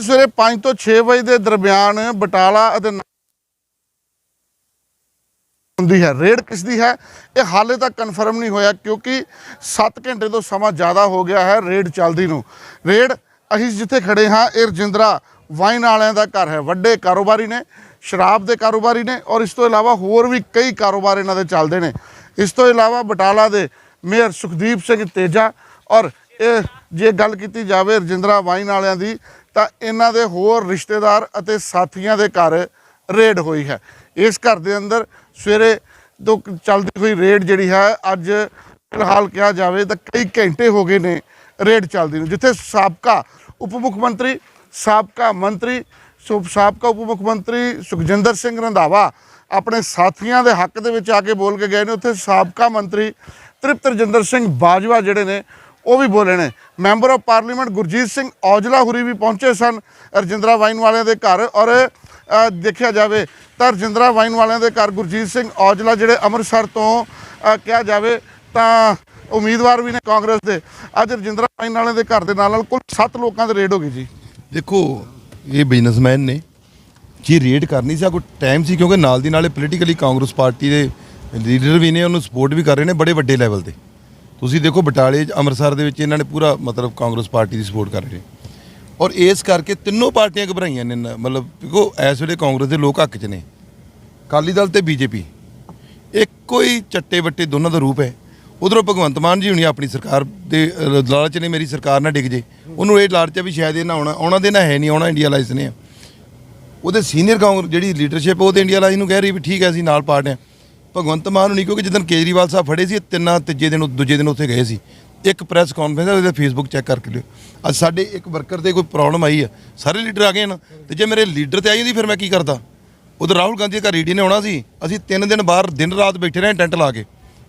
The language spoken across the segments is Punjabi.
ਸਵੇਰੇ 5 ਤੋਂ 6 ਵਜੇ ਦੇ ਦਰਮਿਆਨ ਬਟਾਲਾ ਅਤੇ ਹੁੰਦੀ ਹੈ। ਰੇਡ ਕਿਸ ਦੀ ਹੈ? ਇਹ ਹਾਲੇ ਤੱਕ ਕਨਫਰਮ ਨਹੀਂ ਹੋਇਆ ਕਿਉਂਕਿ 7 ਘੰਟੇ ਤੋਂ ਸਮਾਂ ਜ਼ਿਆਦਾ ਹੋ ਗਿਆ ਹੈ ਰੇਡ ਚੱਲਦੀ ਨੂੰ। ਰੇਡ, ਅਸੀਂ ਜਿੱਥੇ ਖੜੇ ਹਾਂ, ਇਹ ਰਜਿੰਦਰਾ ਵਾਈਨ ਵਾਲਿਆਂ ਦਾ ਘਰ ਹੈ। ਵੱਡੇ ਕਾਰੋਬਾਰੀ ਨੇ, ਸ਼ਰਾਬ ਦੇ ਕਾਰੋਬਾਰੀ ਨੇ ਔਰ ਇਸ ਤੋਂ ਇਲਾਵਾ ਹੋਰ ਵੀ ਕਈ ਕਾਰੋਬਾਰ ਇਹਨਾਂ ਦੇ ਚੱਲਦੇ ਨੇ। ਇਸ ਤੋਂ ਇਲਾਵਾ ਬਟਾਲਾ ਦੇ ਮੇਅਰ ਸੁਖਦੀਪ ਸਿੰਘ ਤੇਜਾ ਔਰ ਇਹ ਜੇ ਗੱਲ ਕੀਤੀ ਜਾਵੇ ਰਜਿੰਦਰਾ ਵਾਈਨ ਵਾਲਿਆਂ ਦੀ, ਤਾਂ ਇਹਨਾਂ ਦੇ ਹੋਰ ਰਿਸ਼ਤੇਦਾਰ ਅਤੇ ਸਾਥੀਆਂ ਦੇ ਘਰ ਰੇਡ ਹੋਈ ਹੈ। ਇਸ ਘਰ ਦੇ ਅੰਦਰ ਸਵੇਰੇ ਤੋਂ ਚੱਲਦੀ ਹੋਈ ਰੇਡ ਜਿਹੜੀ ਹੈ, ਅੱਜ ਫਿਲਹਾਲ ਕਿਹਾ ਜਾਵੇ ਤਾਂ ਕਈ ਘੰਟੇ ਹੋ ਗਏ ਨੇ ਰੇਡ ਚੱਲਦੀ ਨੂੰ, ਜਿੱਥੇ ਸਾਬਕਾ ਉਪ ਮੁੱਖ ਮੰਤਰੀ, ਸਾਬਕਾ ਮੰਤਰੀ ਸਾਬਕਾ ਉਪ ਮੁੱਖ ਮੰਤਰੀ ਸੁਖਜਿੰਦਰ ਸਿੰਘ ਰੰਧਾਵਾ ਆਪਣੇ ਸਾਥੀਆਂ ਦੇ ਹੱਕ ਦੇ ਵਿੱਚ ਆ ਕੇ ਬੋਲ ਕੇ ਗਏ ਨੇ। ਉੱਥੇ ਸਾਬਕਾ ਮੰਤਰੀ ਤ੍ਰਿਪਤ ਰਜਿੰਦਰ ਸਿੰਘ ਬਾਜਵਾ ਜਿਹੜੇ ਨੇ ਉਹ ਵੀ ਬੋਲੇ ਨੇ। Member of parliament Gurjeet Singh Aujla ਹੁਰੀ ਵੀ ਪਹੁੰਚੇ ਸਨ ਰਜਿੰਦਰਾ ਵਾਈਨ ਵਾਲਿਆਂ ਦੇ ਘਰ ਔਰ ਦੇਖਿਆ ਜਾਵੇ ਤਾਂ ਰਜਿੰਦਰਾ ਵਾਈਨ ਵਾਲਿਆਂ ਦੇ ਘਰ ਗੁਰਜੀਤ ਸਿੰਘ ਔਜਲਾ ਜਿਹੜੇ ਅੰਮ੍ਰਿਤਸਰ ਤੋਂ ਕਿਹਾ ਜਾਵੇ ਤਾਂ ਉਮੀਦਵਾਰ ਵੀ ਨੇ ਕਾਂਗਰਸ ਦੇ। ਅੱਜ ਰਜਿੰਦਰਾ ਵਾਈਨ ਵਾਲਿਆਂ ਦੇ ਘਰ ਦੇ ਨਾਲ ਨਾਲ ਕੁੱਲ 7 ਲੋਕਾਂ ਦੇ ਰੇਡ ਹੋ ਗਈ ਜੀ। ਦੇਖੋ, ਇਹ ਬਿਜ਼ਨਸਮੈਨ ਨੇ। ਜੀ, ਰੇਡ ਕਰਨੀ ਸੀ ਕੋਈ ਟਾਈਮ ਸੀ ਕਿਉਂਕਿ ਨਾਲ ਦੀ ਨਾਲੇ ਪੋਲੀਟੀਕਲੀ ਕਾਂਗਰਸ ਪਾਰਟੀ ਦੇ ਲੀਡਰ ਵੀ ਨੇ, ਉਹਨੂੰ ਸਪੋਰਟ ਵੀ ਕਰ ਰਹੇ ਨੇ ਬੜੇ ਵੱਡੇ ਲੈਵਲ ਤੇ। ਤੁਸੀਂ ਦੇਖੋ ਬਟਾਲੇ 'ਚ, ਅੰਮ੍ਰਿਤਸਰ ਦੇ ਵਿੱਚ ਇਹਨਾਂ ਨੇ ਪੂਰਾ ਮਤਲਬ ਕਾਂਗਰਸ ਪਾਰਟੀ ਦੀ ਸਪੋਰਟ ਕਰ ਰਹੇ ਨੇ। ਔਰ ਇਸ ਕਰਕੇ ਤਿੰਨੋਂ ਪਾਰਟੀਆਂ ਘਬਰਾਈਆਂ ਨੇ ਮਤਲਬ ਦੇਖੋ ਇਸ ਵੇਲੇ ਕਾਂਗਰਸ ਦੇ ਲੋਕ ਹੱਕ 'ਚ ਨੇ। ਅਕਾਲੀ ਦਲ ਤੇ ਬੀਜੇਪੀ। ਇੱਕੋ ਹੀ ਚੱਟੇ ਵੱਟੇ ਦੋਨਾਂ ਦਾ ਰੂਪ ਹੈ। ਉਧਰੋਂ ਭਗਵੰਤ ਮਾਨ ਜੀ ਹੁਣੀ ਆਪਣੀ ਸਰਕਾਰ ਦੇ ਲਾਲਚ ਨੇ ਮੇਰੀ ਸਰਕਾਰ ਨਾ ਡਿੱਗ ਜੇ। ਉਹਨੂੰ ਇਹ ਲਾਲਚ ਹੈ ਵੀ ਸ਼ਾਇਦ ਇਹ ਨਾ ਆਉਣਾ ਆਉਣਾ ਦੇ ਨਾ ਹੈ ਨਹੀਂ ਆਉਣਾ ਇੰਡੀਆ ਲਾਈਸ ਨੇ ਆ। ਉਹਦੇ ਸੀਨੀਅਰ ਕਾਂਗਰਸ ਜਿਹੜੀ ਲੀਡਰਸ਼ਿਪ ਉਹ ਤੇ ਇੰਡੀਆ ਲਾਈਸ ਨੂੰ ਕਹਿ ਰਹੀ ਵੀ ਠੀਕ ਹੈ ਅਸੀਂ ਨਾਲ ਪਾਰਟ ਹਾਂ ਭਗਵੰਤ ਮਾਨ ਹੁਣੀ ਕਿਉਂਕਿ ਜਦੋਂ ਕੇਜਰੀਵਾਲ ਸਾਹਿਬ ਫੜੇ ਸੀ ਤਿੰਨਾਂ ਤੀਜੇ ਦਿਨ ਦੂਜੇ ਦਿਨ ਉੱਥੇ ਗਏ ਸੀ। ਇੱਕ ਪ੍ਰੈਸ ਕਾਨਫਰੰਸ ਹੈ ਉਹਦੇ ਫੇਸਬੁੱਕ ਚੈੱਕ ਕਰਕੇ ਲਿਓ। ਅੱਜ ਸਾਡੇ ਇੱਕ ਵਰਕਰ ਤੇ ਕੋਈ ਪ੍ਰੋਬਲਮ ਆਈ ਆ। ਸਾਰੇ ਲੀਡਰ ਆ ਗਏ ਨਾ ਤੇ ਜੇ ਮੇਰੇ ਲੀਡਰ ਤੇ ਆਈ ਹੁੰਦੀ ਫਿਰ ਮੈਂ ਕੀ ਕਰਦਾ? ਉਧਰ ਰਾਹੁਲ ਗਾਂਧੀ ਦੇ ਘਰ ਈਡੀ ਨੇ ਆਉਣਾ ਸੀ। ਅਸੀਂ ਤਿੰਨ ਦਿਨ ਬਾਹਰ ਦਿਨ ਰਾਤ ਬੈਠੇ ਰਹੇ ਟੈਂਟ ਲਾ ਕੇ।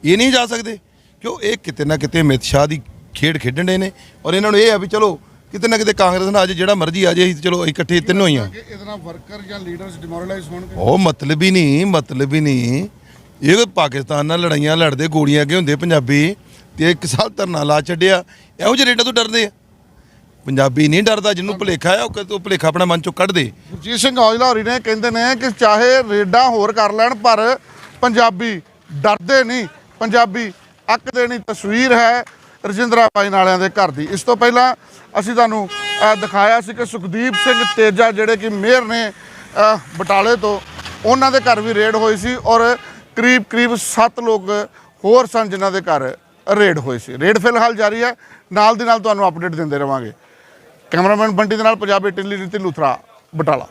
ਇਹ ਨਹੀਂ ਜਾ ਸਕਦੇ। ਕਿਉਂ? ਇਹ ਕਿਤੇ ਨਾ ਕਿਤੇ ਅਮਿਤ ਸ਼ਾਹ ਦੀ ਖੇਡ ਖੇਡਣ ਦੇ ਨੇ। ਔਰ ਇਹਨਾਂ ਨੂੰ ਇਹ ਆ ਵੀ ਚਲੋ ਕਿਤੇ ਨਾ ਕਿਤੇ ਕਾਂਗਰਸ ਨਾਲ ਅੱਜ ਜਿਹੜਾ ਮਰਜ਼ੀ ਆ ਜੇ ਚਲੋ ਇਕੱਠੇ ਤਿੰਨੋਂ ਹੀ ਆ ਇਹਦੇ ਨਾਲ ਵਰਕਰ ਜਾਂ ਲੀਡਰਸ ਡਿਮੋਰਲਾਈਜ਼ ਹੋਣਗੇ। ਉਹ ਮਤਲਬ ਹੀ ਨਹੀਂ ਮਤਲਬ ਹੀ ਨਹੀਂ। ਇਹ ਕੋਈ ਪਾਕਿਸਤਾਨ ਨਾਲ ਲੜਾਈਆਂ ਲੜਦੇ, ਗੋਲੀਆਂ ਅੱਗੇ ਹੁੰਦੇ ਪੰਜਾਬੀ। ਤੇ ਇੱਕ ਸਾਲ ਧਰਨਾ ਲਾ ਛੱਡਿਆ। ਇਹੋ ਜਿਹੇ ਰੇਡਾਂ ਤੋਂ ਡਰਦੇ ਆ। ਪੰਜਾਬੀ ਨਹੀਂ ਡਰਦਾ, ਜਿਹਨੂੰ ਭੁਲੇਖਾ ਆ, ਉਹ ਕਦੇ ਉਹ ਭੁਲੇਖਾ ਆਪਣਾ ਮਨ ਚੋਂ ਕੱਢ ਦੇ। ਗੁਰਜੀਤ ਸਿੰਘ ਔਜਲਾ ਹੋਰੀ ਨੇ ਕਹਿੰਦੇ ਨੇ ਕਿ ਚਾਹੇ ਰੇਡਾਂ ਹੋਰ ਕਰ ਲੈਣ, ਪਰ ਪੰਜਾਬੀ ਡਰਦੇ ਨਹੀਂ। ਪੰਜਾਬੀ ਅੱਕਦੇ ਨਹੀਂ, ਤਸਵੀਰ ਹੈ ਰਜਿੰਦਰਾ ਵਾਈਨ ਵਾਲਿਆਂ ਦੇ ਘਰ ਦੀ। ਇਸ ਤੋਂ ਪਹਿਲਾਂ ਅਸੀਂ ਤੁਹਾਨੂੰ ਦਿਖਾਇਆ ਸੀ ਕਿ ਸੁਖਦੀਪ ਸਿੰਘ ਤੇਜਾ, ਜਿਹੜੇ ਕਿ ਮੇਅਰ ਨੇ ਬਟਾਲੇ ਤੋਂ, ਉਹਨਾਂ ਦੇ ਘਰ ਵੀ ਰੇਡ ਹੋਈ ਸੀ ਔਰ ਕਰੀਬ ਕਰੀਬ 7 ਲੋਕ ਹੋਰ ਸਨ ਜਿਨ੍ਹਾਂ ਦੇ ਘਰ ਰੇਡ ਹੋਏ ਸੀ। ਰੇਡ ਫਿਲਹਾਲ ਜਾਰੀ ਹੈ। ਨਾਲ ਦੀ ਨਾਲ ਤੁਹਾਨੂੰ ਅਪਡੇਟ ਦਿੰਦੇ ਰਵਾਂਗੇ। ਕੈਮਰਾਮੈਨ ਬੰਟੀ ਦੇ ਨਾਲ ਪੰਜਾਬੀ ਟਿੱਲੀ ਨਿਤਿਨ ਲੂਥਰਾ, ਬਟਾਲਾ।